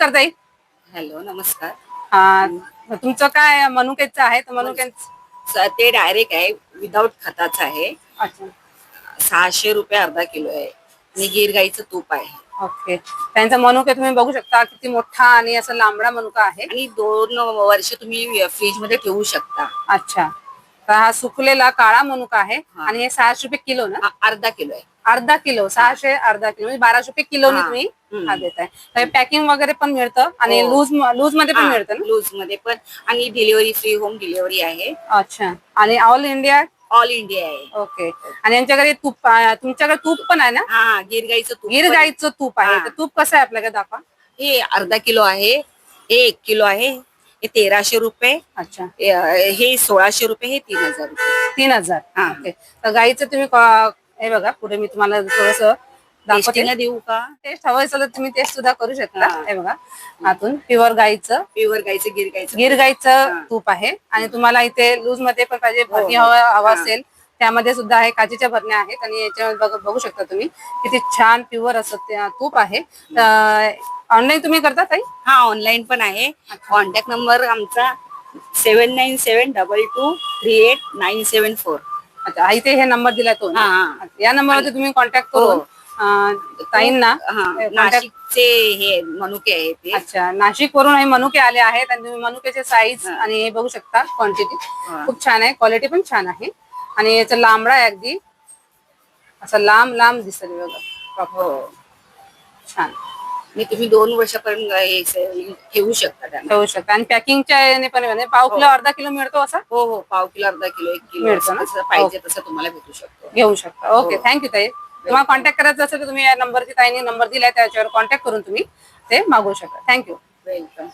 नमस्कार ताई. हॅलो नमस्कार. हा, तुमचं काय मनुकेचं आहे? तर मनुकेच स- ते डायरेक्ट आहे विदाऊट खताचं आहे. अच्छा. सहाशे रुपये अर्धा किलो आहे. आणि गिर गाईचं तूप आहे. ओके. त्यांचा मनुके तुम्ही बघू शकता किती मोठा आणि असं लांबडा मनुका आहे. आणि दोन वर्ष तुम्ही फ्रीजमध्ये ठेवू शकता. अच्छा. तर हा सुकलेला काळा मनुका आहे हा. आणि हे सहाशे रुपये किलो ना? हा, अर्धा किलो आहे. अर्धा किलो सहाशे अर्धा किलो म्हणजे बाराशे रुपये किलो हा. तुम्ही हम्म. हा देताय. पॅकिंग वगैरे पण मिळतं आणि हो. लूज लूजमध्ये पण मिळतं ना? लूजमध्ये पण. आणि डिलिव्हरी फ्री होम डिलिव्हरी आहे. अच्छा. आणि ऑल इंडिया? ऑल इंडिया आहे. ओके. आणि यांच्याकडे तूप अं, तुमच्याकडे तूप पण आहे ना? हा गिर गाईचं तूप गिर पण- गाईचं तूप आहे. हा. तर तूप कसं आहे आपल्याकडे दाखवा. हे अर्धा किलो आहे. हे एक किलो आहे. हे तेराशे रुपये अच्छा. हे- हे सोळाशे रुपये हे तीन हजार रुपये. तीन हजार. हा. ओके. तर गाईचं तुम्ही क- हे बघा पुढे मी तुम्हाला थोडस दाखवते. देऊ का? टेस्ट हवं असेल तर तुम्ही टेस्ट सुद्धा करू शकता. हा. हे बघा आतून प्युअर गाईचं. प्युअर गाईचं गिर गाईचं. गिर हा. गाईचं तूप आहे. आणि तुम्हाला इथे लूजमध्ये पण पाहिजे हो, भरणी हो. हवा हवा हा. असेल त्यामध्ये सुद्धा आहे काचेच्या भरण्या आहेत. आणि याच्यामध्ये बघ- बघू शकता तुम्ही किती छान प्युअर असं ते तूप आहे. ऑनलाईन तुम्ही करता ताई? हा ऑनलाईन पण आहे. कॉन्टॅक्ट नंबर आमचा seven nine seven double two three eight nine seven four अच्छा हा, इथे हे नंबर दिलाय तो. हा, हा. या नंबरवरती तुम्ही कॉन्टॅक्ट करून हो. अं, ताईंना हा contact- नाशिकचे हे मनुके आहे ते. अच्छा नाशिक वरून हे मनुके आले आहेत आणि तुम्ही मनुकेचे साईज. आणि हे बघू शकता क्वांटिटी हा. खूप छान आहे क्वालिटी पण छान आहे. आणि याचा लांबडा आहे अगदी. असं लांब लांब दिसत बघा. Proper. हो. छान. आणि तुम्ही दोन वर्षापर्यंत हे स- ठेवू शकता त्यांना. ठेवू शकता. आणि पॅकिंगच्या याने पण म्हणजे पाव किलो अर्धा किलो मिळतो असा? हो हो पाव किलो अर्धा किलो एक किलो मिळतं ना? पाहिजे तसं तुम्हाला भेटू शकतो. घेऊ शकता. ओके हो. थँक्यू ताई. तुम्हाला कॉन्टॅक्ट करायचं असेल तर तुम्ही या नंबरची ताईने नंबर दिलाय त्याच्यावर कॉन्टॅक्ट करून तुम्ही ते मागवू शकता. Thank you welcome